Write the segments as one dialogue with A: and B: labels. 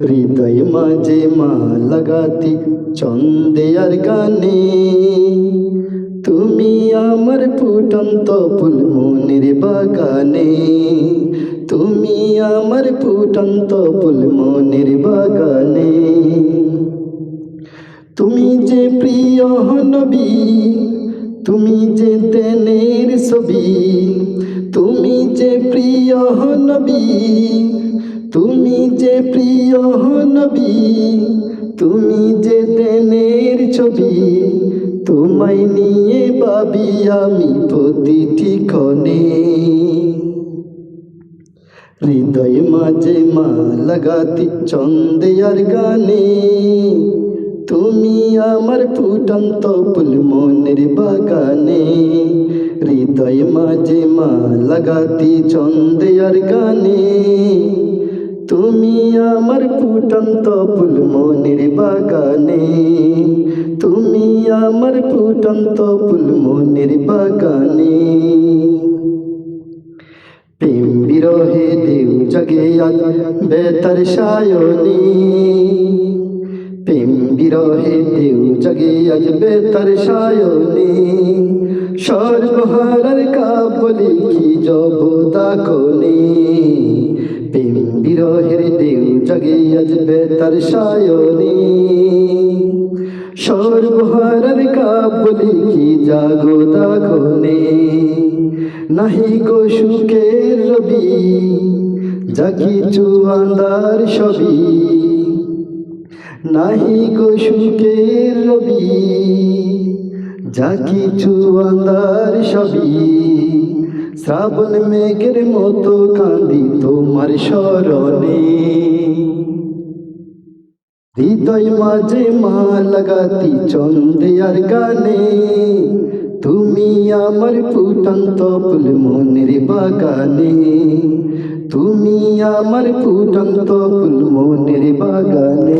A: হৃদয় মাঝে মা লাগাতি ছন্দে আর গানে। তুমি আমার ফুটন্ত ফুল মনের বাগানে। তুমি আমার ফুটন্ত ফুল মনের বাগানে। তুমি যে প্রিয় নবী তুমি যে দেনের ছবি, তুমি যে প্রিয় নবী তুমি যে দেনের ছবি তোমায় নিয়ে ভাবি আমি প্রতিটি ক্ষণে। হৃদয় মাঝে মা লাগাতি ছন্দে আর গানে। তুমি আমার ফুটন্ত ফুল মনের বাগানে। হৃদয় মাঝে মা লাগাতি ছন্দে আর গানে। তুমি আমার ফুটন্ত ফুল মনের বাগানে, তুমি আমার ফুটন্ত ফুল মনের বাগানে। প্রেম বিরহে দেউ জগে আজ বেতার সায়নী, প্রেম বিরহে দেউ জগে আজ বেতার সায়নী। সর্বহারার কাবলি কি জব দাকনে প্রেম বিরহের দেউ জগে আজ বেতার সায়নী। সর্বহারার কাবলি কি জাগো দাগনে নাহি গো সুখের রবি, যা কিছু আন্দার সবই নাহি গো সুখের রবি, যা কিছু আন্দার সবই শ্রাবণ মেঘের মতো কান্দি তোমার স্মরণে। হৃদয় মাঝে মা লাগাতি চন্দে আর গানে। তুমি আমার ফুটন্ত ফুল মনের বাগানে। তুমি আমার ফুটন্ত ফুল মনের বাগানে।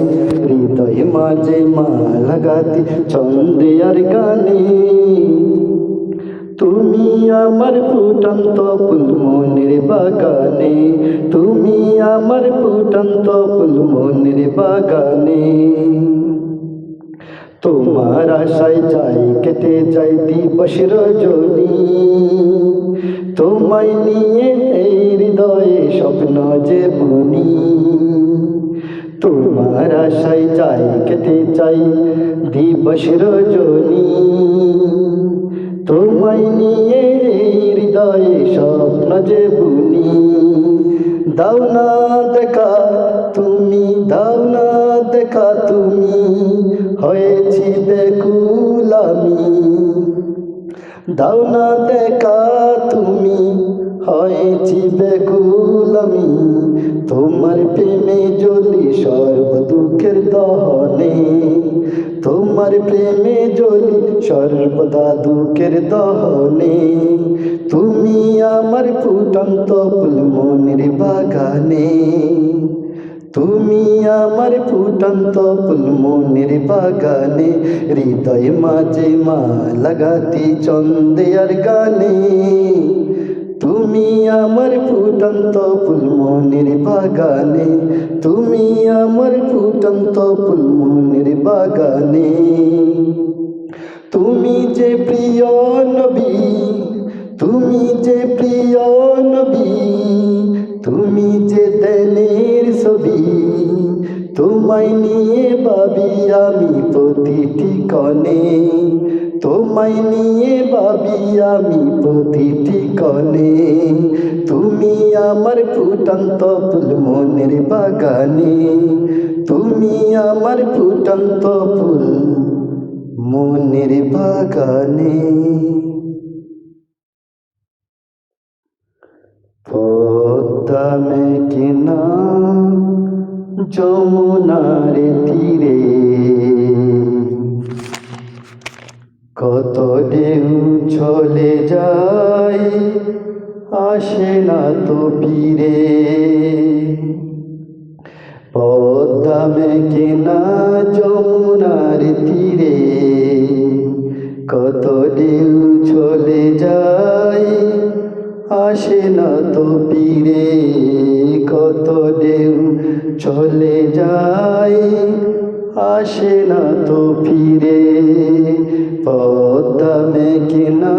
A: হৃদয় মাঝে মা লাগাতি চন্দে আর গানে। তুমি আমার ফুটন্ত ফুল মনের বাগানে, তুমি আমার ফুটন্ত ফুল মনের বাগানে। তোমার আশায় যাই, কেটে যাই দিবস রজনী। তোমায় নিয়ে এই হৃদয়ে স্বপ্ন যে বুনি। তোমার আশায় যাই, কেটে যাই দিবস রজনী। তোমায় নিয়ে হৃদয়ে স্বপ্ন যে বুনি। দাও না দেখা তুমি, দাও না দেখা তুমি, হয়েছি বেকুল আমি। দাও না দেখা তুমি, হয়েছি বেকুল আমি। তোমার প্রেমে জ্বলি সর্ব দুঃখের দহনে। তোমার প্রেমে জ্বলি সর্বদা দুঃখের দহনে। তুমি আমার ফুটন্ত ফুল মনের বাগানে। তুমি আমার ফুটন্ত ফুল মনের বাগানে, হৃদয় মাঝে মা লাগাতি চন্দে আর গানে। তুমি আমার ফুটন্ত ফুল মনের বাগানে, তুমি আমার ফুটন্ত ফুল মনের বাগানে। তুমি যে প্রিয় নবী, তুমি যে প্রিয় নবী, তুমি যে দেনের ছবি, তোমায় নিয়ে ভাবি আমি প্রতিটি কনে তোমায় নিয়ে ভাবি আমি প্রতিটি কনে তুমি আমার ফুটন্ত ফুল মনের বাগানে। তুমি আমার ফুটন্ত ফুল মনের বাগানে। পদ্মা মেঘনা যমুনার তীরে কত ঢেউ চলে যায় আসে না তো পীরে পদ্মা মেঘনা যমুনার তীরে কত ঢেউ চলে যায় আসে না তো পীরে কত ঢেউ চলে যায় আসে না তো ফিরে। পদ্মা মেঘনা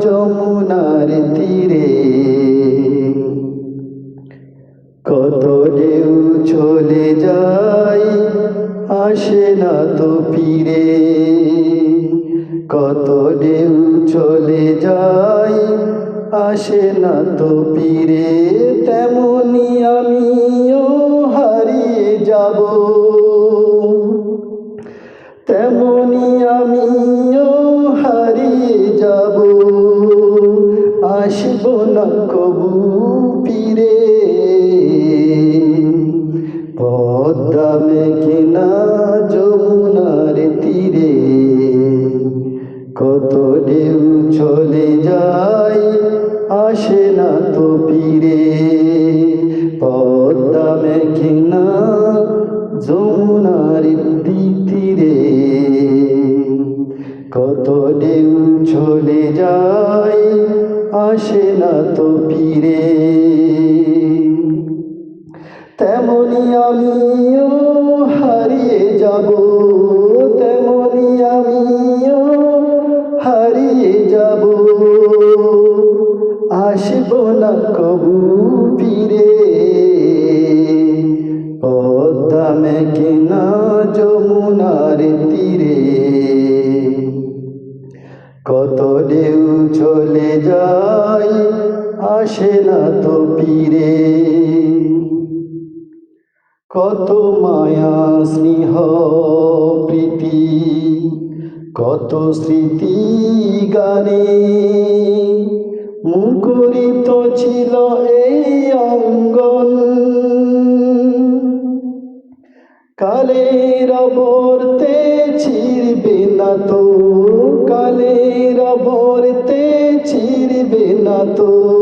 A: যমুনার তীরে। কত ঢেউ চলে যায়, আসে না তো ফিরে। কত ঢেউ চলে যায়, আসে না তো ফিরে। তেমনি আমিও হারিয়ে যাব। আসব না কবু ফিরে পদ্মা মেঘনা আমিও হারিয়ে যাব, তেমনি আমিও হারিয়ে যাব। আসব না কবু ফিরে, পদ্মা মেঘনা যমুনার তীরে। কত ঢেউ চলে যায়, আসে না তো ফিরে। কত মায়া স্নেহ প্রীতি, কত স্মৃতি গানে মুখরিত ছিল এই অঙ্গন। কালের বর্তে ছিড়বে না তো, কালের বর্তে ছিড়বে না তো।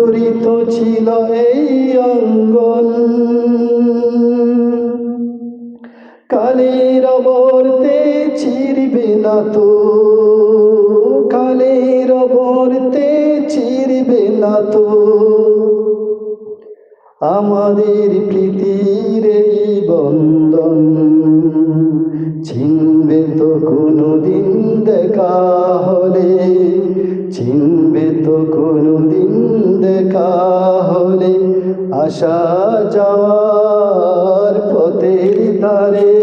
A: মুখরিত ছিল এই অঙ্গন কালের বর্তে ছিড়বে না তো। কালের বর্তে ছিড়বে না তো। আমাদের প্রীতির এই বন্ধন চিনবে তো কোনোদিন দেখা হলে চিনবে তো কোনোদিন দেখা হলে আসা যাওয়ার পথের ধারে।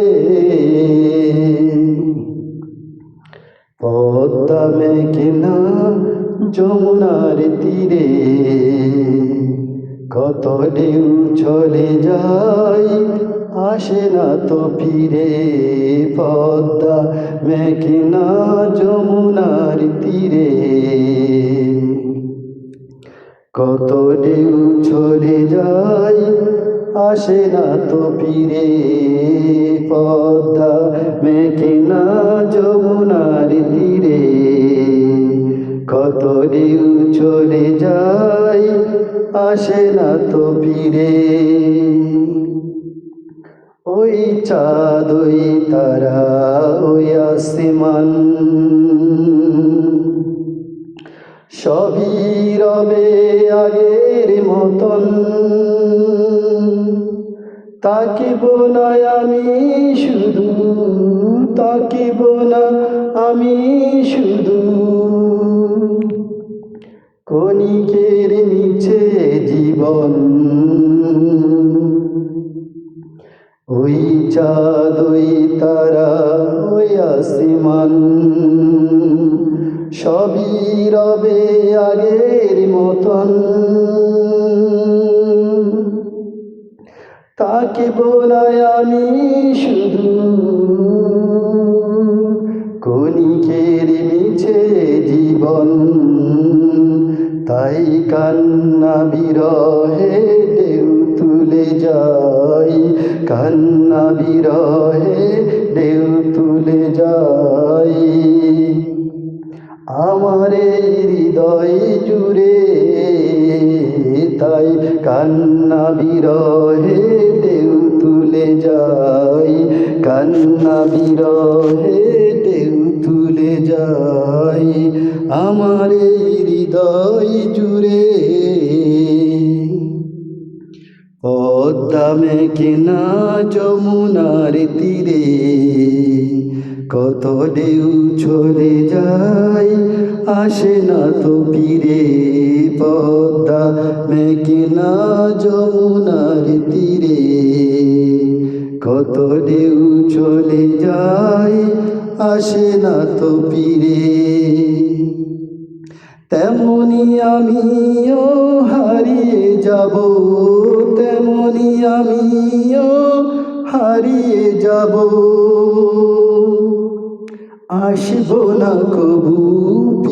A: পদ্মা মেঘনা যমুনার তীরে কত ঢেউ চলে যায়, আসে না তো ফিরে। পদ্মা মেঘনা যমুনার তীরে কত ঢেউ চলে যায়, আসে না তো ফিরে পদ্মা, মেঘনা যমুনার তীরে। কত ঢেউ চলে যায়, আসে না তো ফিরে। ওই চাঁদ ওই তারা, ওই আসমান। সবই রবে আগের মতন। তাকিব না আমি শুধু, তাকিব না আমি শুধু। কণিকের নিচে জীবন, ওই চাঁদ ওই তারা, ওই আসমান। সবই রবে আগের মতন। থাকিব না আমি শুধু কণিকের মিছে জীবন। তাই কান্না বিরহে ঢেউ তুলে যাই কান্না বিরহে ঢেউ তুলে যাই আমার হৃদয় জুড়ে, তাই কান্না বিরহে দেউ তুলে যাই কান্না বিরহে ঢেউ তুলে যাই আমারে হৃদয় জুড়ে। পদ্মা মেঘনা যমুনার তীরে, কত ঢেউ চলে যায়। আসে না তো ফিরে পদ্মা মেঘনা যমুনার তীরে। কত ঢেউ চলে যায়, আসে না তো ফিরে। তেমনি আমিও হারিয়ে যাব, তেমনি আমিও হারিয়ে যাব। আসব না কবু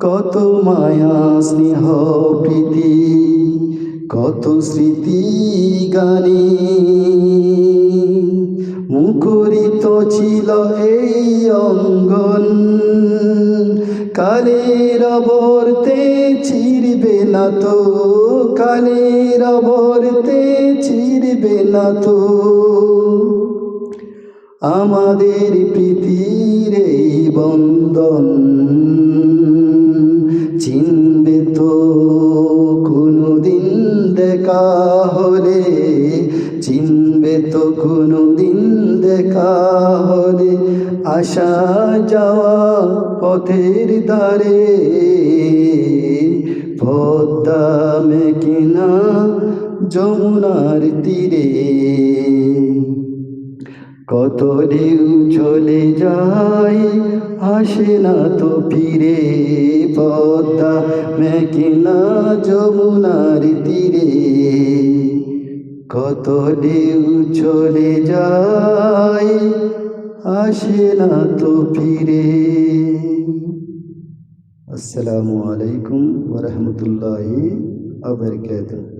A: কত মায়া, স্নেহ, প্রীতি, কত স্মৃতি গানে। মুখরিত ছিল এই অঙ্গন, কালের বর্তে ছিড়বে না তো, কালের বর্তে ছিড়বে না তো। আমাদের প্রীতির এই বন্ধন দেখা হলে আসা যাওয়া পথের ধারে, পদ্মা মেঘনা যমুনার তীরে। কত ঢেউ চলে যায়, আসে না তো ফিরে। পদ্মা মেঘনা যমুনার তীরে। কত ঢেউ চলে যায় আসে না তো ফিরে। আসসালামু আলাইকুম ওরহমতুল্লাহি আবরকাতুহ